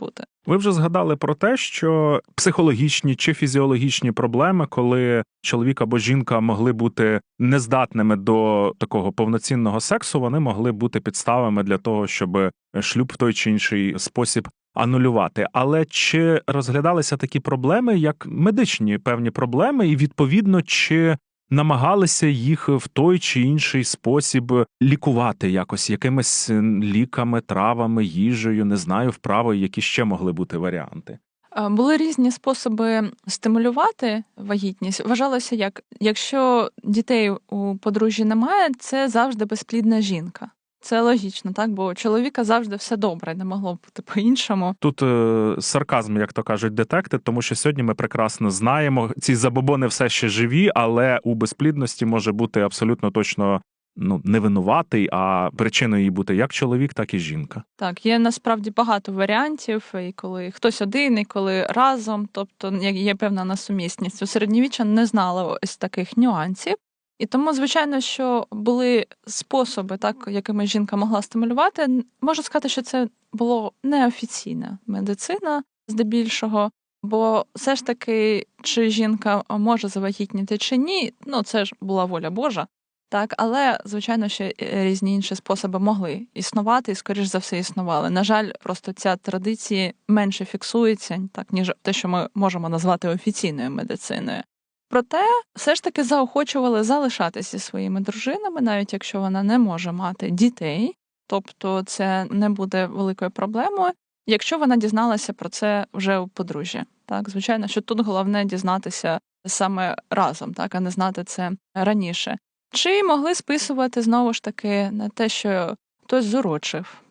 бути. Ви вже згадали про те, що психологічні чи фізіологічні проблеми, коли чоловік або жінка могли бути нездатними до такого повноцінного сексу, вони могли бути підставами для того, щоб шлюб в той чи інший спосіб анулювати. Але чи розглядалися такі проблеми як медичні певні проблеми, і відповідно чи намагалися їх в той чи інший спосіб лікувати якось якимись ліками, травами, їжею, не знаю, вправи, які ще могли бути варіанти. Е, Були різні способи стимулювати вагітність. Вважалося, як якщо дітей у подружжі немає, це завжди безплідна жінка. Це логічно, так? Бо у чоловіка завжди все добре, не могло бути по-іншому. Тут е, сарказм, як то кажуть, детекти, тому що сьогодні ми прекрасно знаємо, ці забобони все ще живі, але у безплідності може бути абсолютно точно ну не винуватий, а причиною її бути як чоловік, так і жінка. Так, є насправді багато варіантів, і коли хтось один, і коли разом, тобто є- є певна насумісність. У середньовіччя не знали ось таких нюансів. І тому, звичайно, що були способи, так, якими жінка могла стимулювати. Можу сказати, що це було неофіційна медицина здебільшого, бо все ж таки, чи жінка може завагітніти чи ні, ну це ж була воля Божа. Так, але звичайно, ще е, різні інші способи могли існувати і, скоріш за все, існували. На жаль, просто ця традиція менше фіксується, так ніж те, що ми можемо назвати офіційною медициною. Проте все ж таки заохочували залишатися своїми дружинами, навіть якщо вона не може мати дітей, тобто це не буде великою проблемою, якщо вона дізналася про це вже у подружжя. Так, звичайно, що тут головне дізнатися саме разом, так, а не знати це раніше. Чи могли списувати знову ж таки на те, що хтось зурочив.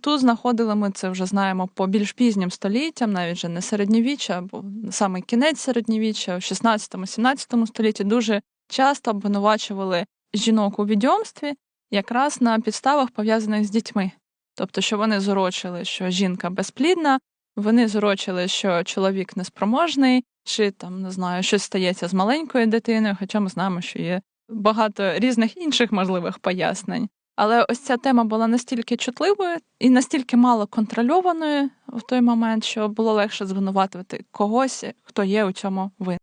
Тут знаходили ми це вже знаємо по більш пізнім століттям, навіть вже не середньовіччя, або саме кінець середньовіччя, в 16-17 столітті дуже часто обвинувачували жінок у відьомстві якраз на підставах пов'язаних з дітьми. Тобто, що вони зурочили, що жінка безплідна, вони зурочили, що чоловік неспроможний, чи там не знаю, щось стається з маленькою дитиною, хоча ми знаємо, що є багато різних інших можливих пояснень. Але ось ця тема була настільки чутливою і настільки мало контрольованою в той момент, що було легше звинуватити когось, хто є у цьому винен.